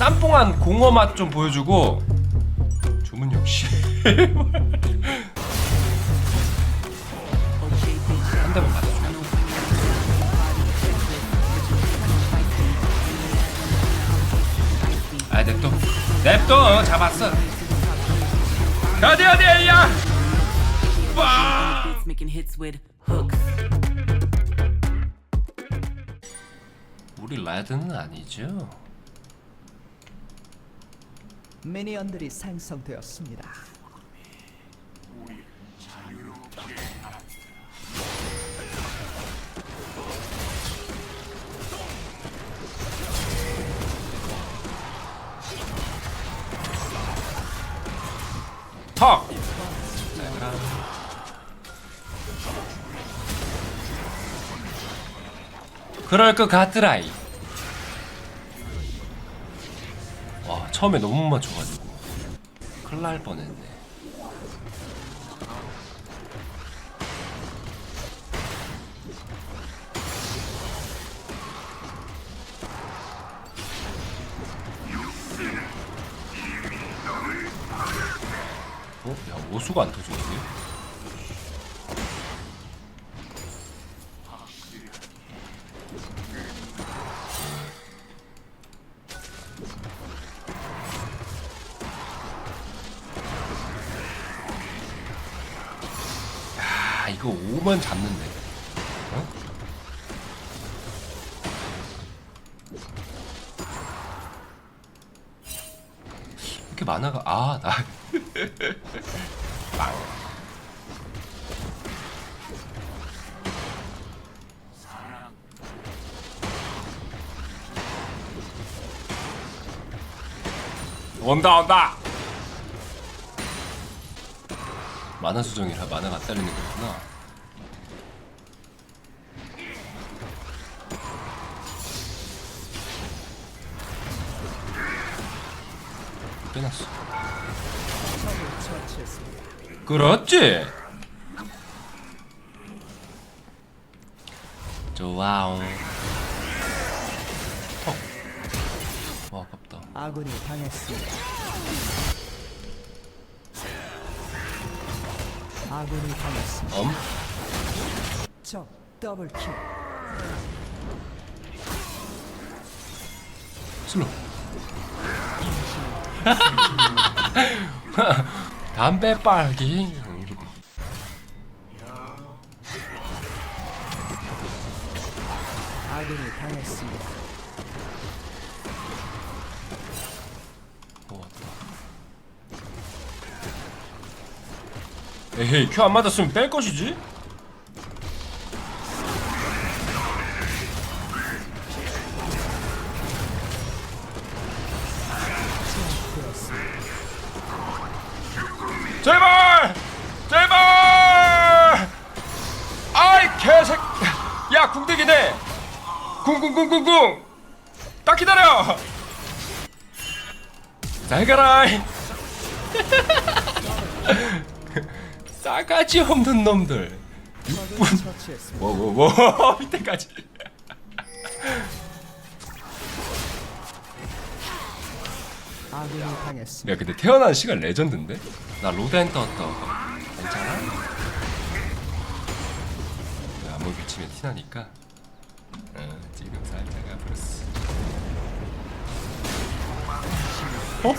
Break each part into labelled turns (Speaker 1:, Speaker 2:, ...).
Speaker 1: 쌈뽕한 공어 맛 좀 보여주고. 주문 역시. 한 대만 맞아줘 아 냅둬. 냅둬. 잡았어. 어디 어디 야. 우리 레드는 아니죠
Speaker 2: 미니언들이 생성되었습니다.
Speaker 1: 턱 그럴 것 같더라이 처음에 너무 못 맞춰가지고. 큰일 날 뻔했네. 어? 야 오수가 안 터지네. 야 이렇게 만화가 아나. 빵. 온다 온다. 만화 수정이라 만화가 안 딸리는 거구나 빼놨어. 그렇지. 좋아요. 턱. 와 아깝다.
Speaker 2: 아군이 당했습니다. 아군이 당했습니다.
Speaker 1: 엄.
Speaker 2: 적 더블 킬.
Speaker 1: 슬로. 담배 빨기.
Speaker 2: 아군이 당했습니다.
Speaker 1: 어, 왔다. 에헤이 큐 안 맞았으면 뺄 것이지? 야 궁대기네! 궁궁궁궁궁! 딱 기다려! 잘 가라! 싸가지 없는 놈들.
Speaker 2: 적을 처치했습니다.
Speaker 1: 뭐뭐뭐 밑에까지.
Speaker 2: 아군이 당했습니다.
Speaker 1: 야 근데 태어난 시간 레전드인데? 나 로덴 떴다. 괜찮아? 야, 안무 비치면 티나니까. 어, 지금 살다가 브루스.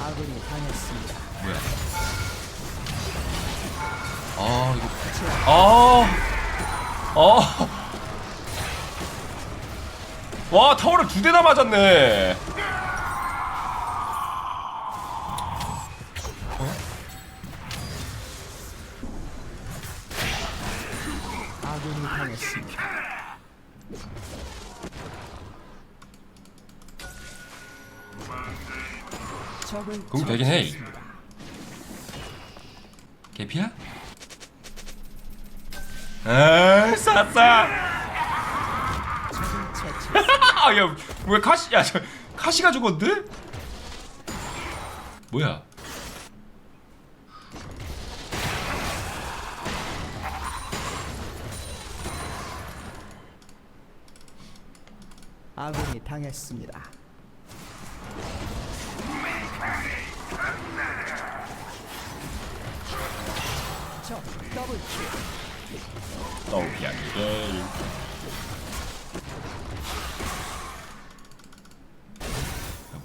Speaker 2: 아군이 당했습니다.
Speaker 1: 뭐야? 아 이거 아, 아, 와 타워를 두 대나 맞았네. 그럼 되긴 해. 개피야?
Speaker 2: 에이, 쌌다.
Speaker 1: 야, 왜 카시, 야, 저, 카시가 죽었는데? 뭐야?
Speaker 2: 아군이 당했습니다. 적 더블 킬.
Speaker 1: 똥냥이를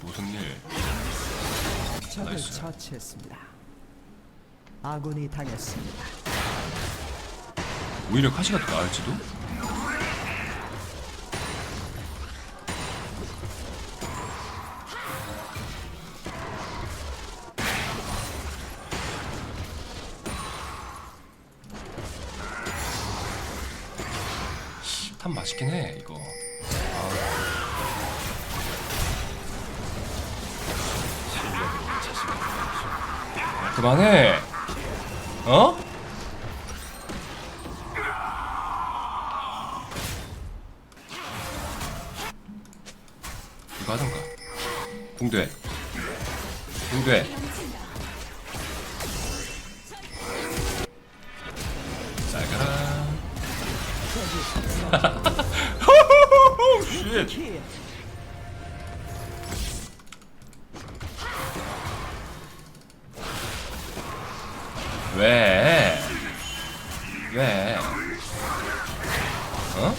Speaker 1: 무슨 일?
Speaker 2: 적을
Speaker 1: 나이스.
Speaker 2: 처치했습니다. 아군이 당했습니다.
Speaker 1: 오히려 카시가 더 나을지도? 탑 맛있긴 해 이거 아. 그만해 어? 쉣
Speaker 2: 킬.
Speaker 1: 왜? 왜? 어?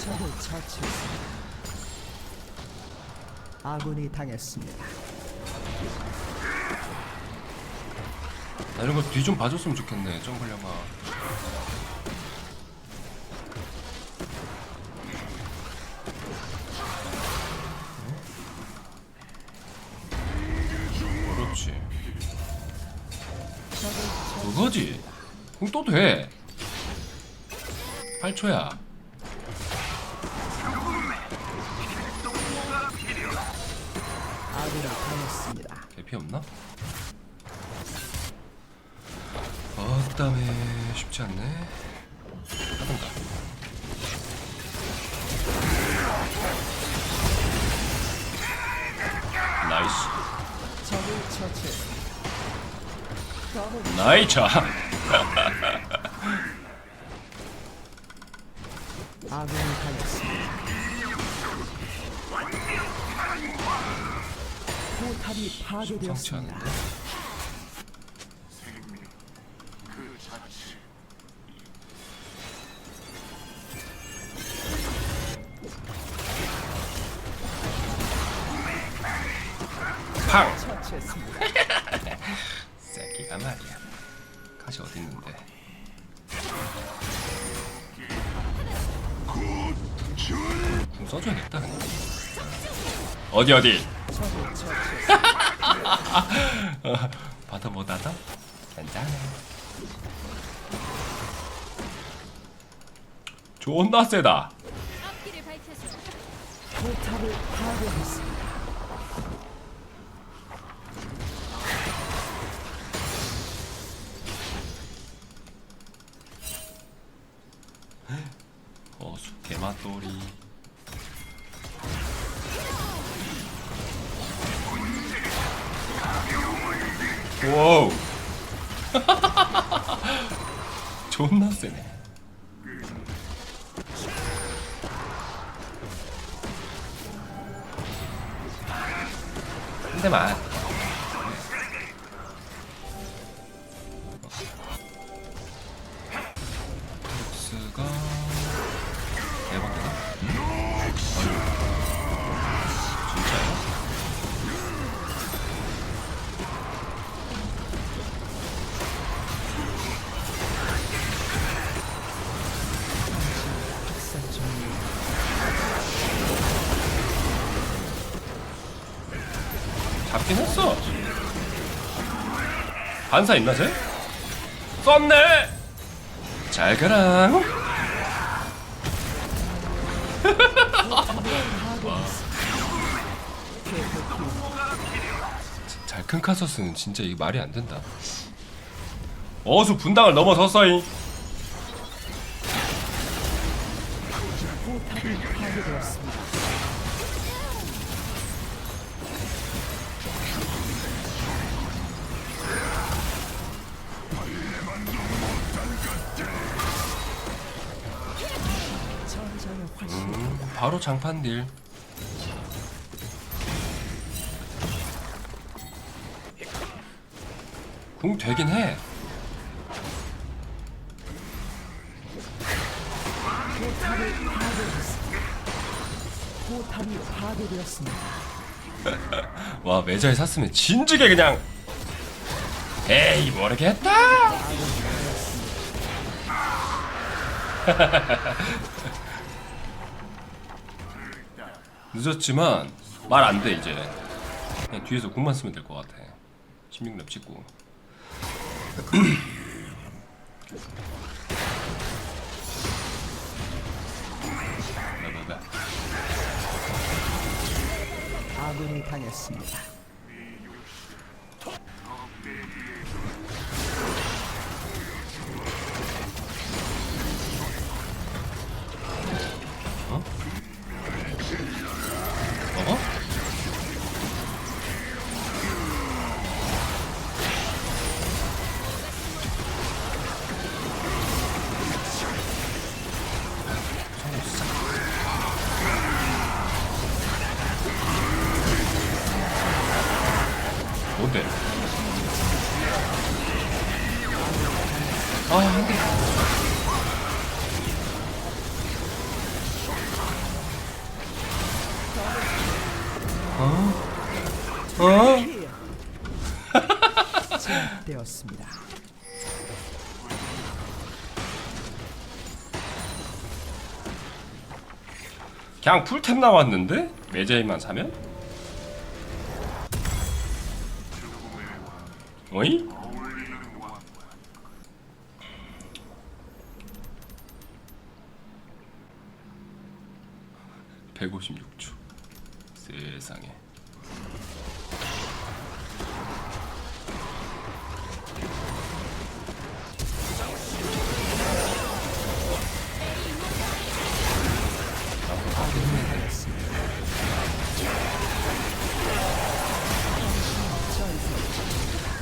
Speaker 2: 적을 처치했습니다. 아군이 당했습니다.
Speaker 1: 나 이런 거 뒤 좀 봐줬으면 좋겠네 정글려마 그렇지. 그거지 그럼 또돼 8초야
Speaker 2: 아군이 당했습니다.
Speaker 1: 개피 없나? 어땀에 쉽지 않네 하던가 나이스
Speaker 2: 적을 처치했습니다. 더블
Speaker 1: 나이차
Speaker 2: 아군이 당했습니다. 포탑이 파괴되었습니다.
Speaker 1: 말이야 가시 어디 있는데 궁 써줘야겠다 어디 어디 받아 못하다? 괜찮아 존나 세다
Speaker 3: 앞길을 밝혀줘.
Speaker 2: 포탑을 파괴했습니다.
Speaker 1: 어수 개맛돌이. 와우. 존나 세네. 한 대만 잡긴 했어. 반사 있나 쟤? 썼네. 잘 가라. 잘큰 카서스는 진짜 이게 말이 안 된다. 어수 분당을 넘어섰어잉. 바로 장판 딜. 궁 되긴 해. 와 매자에 샀으면 진즉에 그냥 에이 모르겠다. 늦었지만 말 안 돼 이제. 그냥 뒤에서 궁만 쓰면 될 것 같아. 16렙 찍고.
Speaker 2: 아군이 당했습니다.
Speaker 1: 뭔데? 아, 안 돼. 어?
Speaker 2: 되었습니다.
Speaker 1: 그냥 풀템 나왔는데? 매제이만 사면? 어이? (156초) 세상에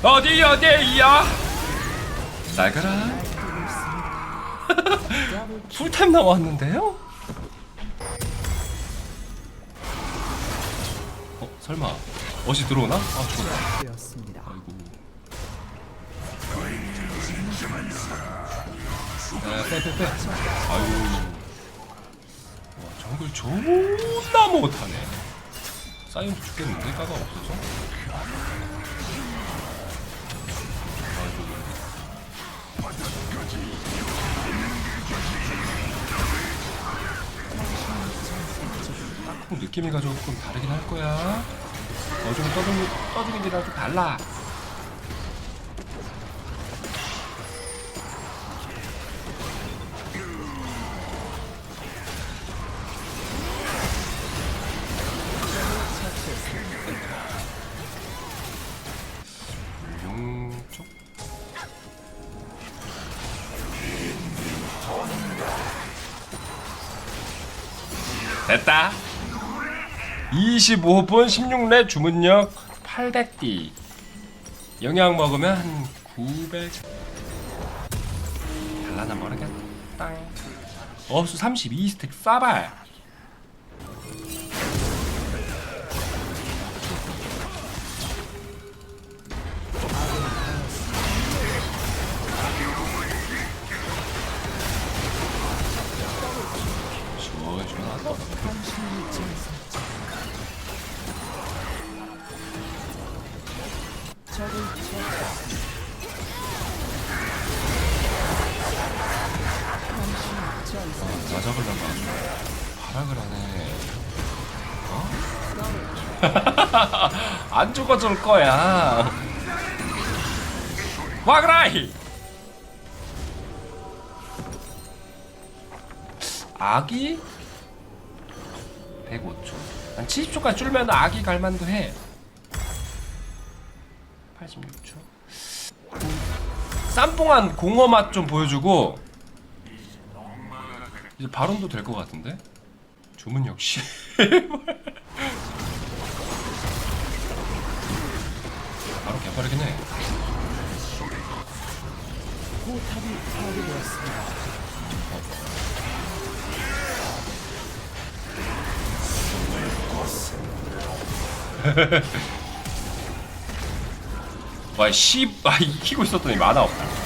Speaker 1: 어디 어디야? 날 가라. 풀템 나왔는데요? 어 설마 어시 들어오나? 아 죽었다.
Speaker 2: 되었습니다.
Speaker 1: 아이고. 네, 빼빼빼. 아유. 와 정글 존나 못하네. 사이언 죽겠는데 까가 없어서. 딱 느낌이가 조금 다르긴 할 거야. 어좀 떠주기 떠주기랑 좀 달라. 25분 16렙 주문력 800D 영양 먹으면 한 900... 달라나 모르겠다. 어 수 32스택 싸발 잡으려고 발악을 하네. 어? 안 죽어줄 거야. 와그라이! 아기? 105초. 한 70초까지 줄면 아기 갈만도 해. 86초. 쌈뽕한 공어 맛 좀 보여주고 이제 발언도 될 것 같은데? 주문 역시 바로 개빠르긴 해
Speaker 2: 포탑이 파괴되었습니다.
Speaker 1: 와, 씨, 아, 이기고 있었더니 만화 없다.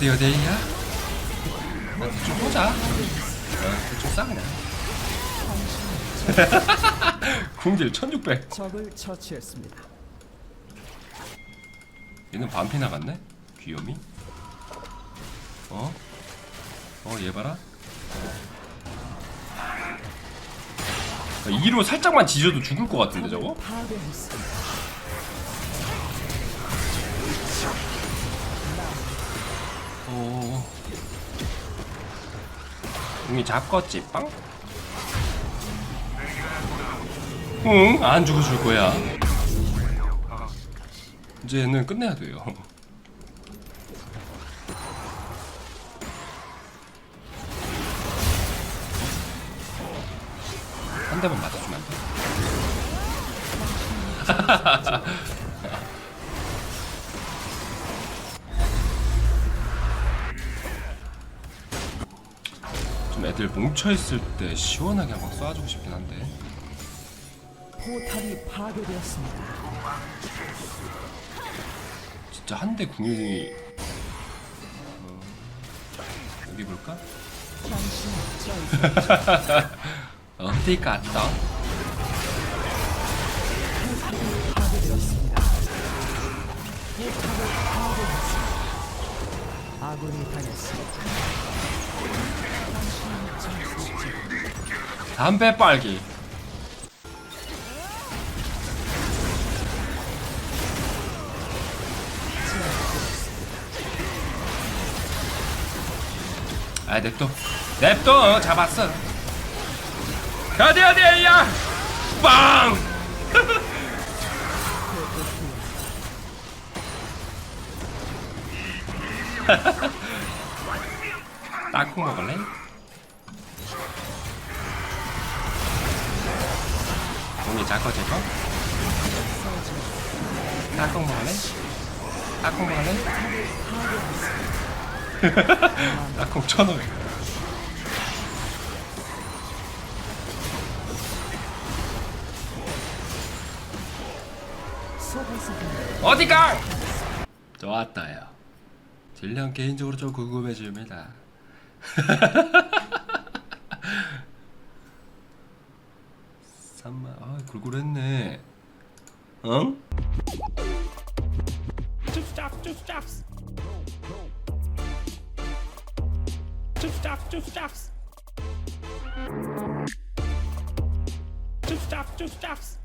Speaker 1: 어디 어디야? 좀 보자. 어, 대충 싸 그냥. 궁딜 1600.
Speaker 2: 적을 처치했습니다.
Speaker 1: 얘는 반피 나갔네? 귀요미? 어? 어, 얘 봐라. 2로 살짝만 지져도 죽을 것 같은데 저거?
Speaker 2: 파괴했습니다.
Speaker 1: 오. 궁이 잡겠지 빵? 응? 안 죽어줄 거야. 이제는 끝내야 돼요. 한 대만 맞아주면 안 돼? 애들 뭉쳐있을 때 시원하게 한번 쏴주고 싶긴 한데
Speaker 2: 포탑이 파괴되었습니다.
Speaker 1: 진짜 한 대 궁이 어, 여기 볼까?
Speaker 2: 파괴되었습니다. 포탑을 파괴했습니다. 아군이 당했습니다.
Speaker 1: 담배 빨기. 아 냅둬. 냅둬. 잡았어. 어디 어디야. 빵! 땅콩 먹을래? 작거 제거? 땅콩 먹을래? 땅콩 먹을래? 땅콩 천원 어디가? 좋았다요 딜량 개인적으로 좀 궁금해집니다 삼만 아 굴굴했네 응?
Speaker 4: Two stops. Two stops, two stops.